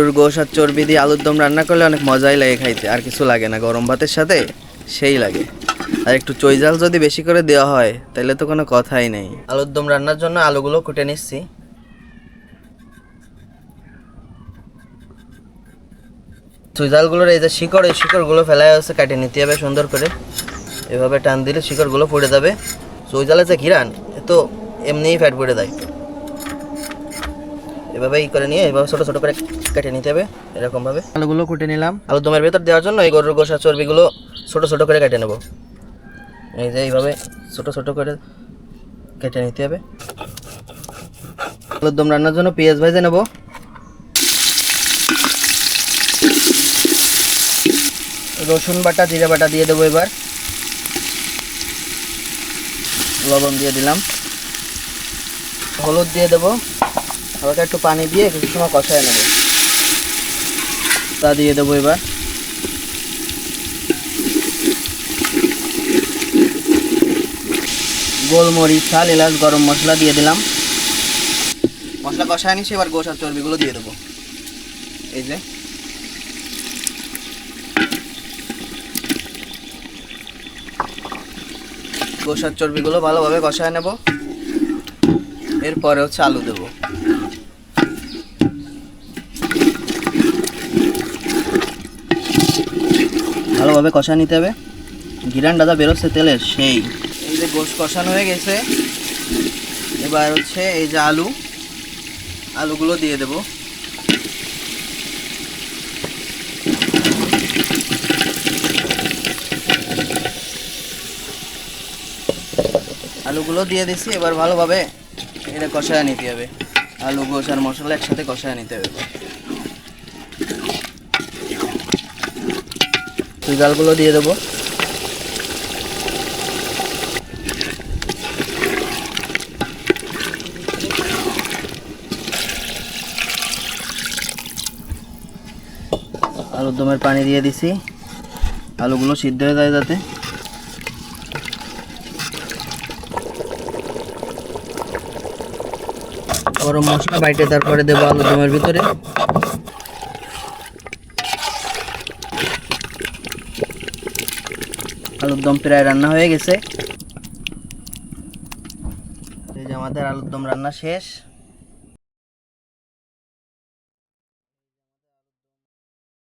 গরুর গোশ আর চর্বি দিয়ে আলুর দম রান্না করলে অনেক মজাই লাগে খাইতে। আর কিছু লাগে না, গরম ভাতের সাথে সেই লাগে। আর একটু চৈজাল যদি বেশি করে দেওয়া হয়, তাহলে তো কোনো কথাই নেই। আলুর দম রান্নার জন্য আলুগুলো কুটে নিচ্ছি। চুইজালগুলোর এই যে শিকড়, এই শিকড়গুলো ফেলায় হচ্ছে কাটে নিতে হবে সুন্দর করে। এভাবে টান দিলে শিকড়গুলো পড়ে যাবে। চুইজালে যে ঘিরান, এ তো এমনিই ফ্যাট পড়ে দেয় এভাবে ই করে নিয়ে এভাবে ছোটো ছোটো করে কেটে নিতে হবে এরকমভাবে। আলুগুলো কুটে নিলাম। আলু দমের ভেতর দেওয়ার জন্য এই গরুর গোসা চর্বিগুলো ছোটো ছোটো করে কেটে নেব। এই যে এইভাবে ছোটো ছোটো করে কেটে নিতে হবে। আলুর দম রান্নার জন্য পেঁয়াজ ভেজে নেব। রসুন বাটা জিরা বাটা দিয়ে দেবো এবার। লবণ দিয়ে দিলাম। হলুদ দিয়ে দেবো। হালকা একটু পানি দিয়ে কিছু সময় কষায় নেব। তা দিয়ে দেবো এবার। গোলমরিচ চাল এলাচ, গরম মশলা দিয়ে দিলাম। মশলা কষায় নিছি এবার গোসার চর্বিগুলো দিয়ে দেবো। এই যে। গোসার চর্বিগুলো ভালোভাবে কষায় নেব। এরপরে হচ্ছে আলু দেবো। ভালোভাবে কষা নিতে হবে? গিরান দাদা বেরোচ্ছে তেলের সেই। এই যে গোশ কষানো হয়ে গেছে। এবার হচ্ছে এই যে আলু, আলুগুলো দিয়ে দেবো। আলুগুলো দিয়ে দিছি, এবার ভালোভাবে এটা কষায় নিতে হবে। আলু গোস আর মশলা একসাথে কষায় নিতে হবে। জালগুলো দিয়ে দেবো। আলুর দমের পানি দিয়ে দিছি। আলুগুলো সিদ্ধ হয়ে যায় যাতে। গরম মশলা বাইটে তারপরে দেবো আলুর দমের ভিতরে। আলুর দম প্রায় রান্না হয়ে গেছে। এই যে আমাদের আলুর দম রান্না শেষ।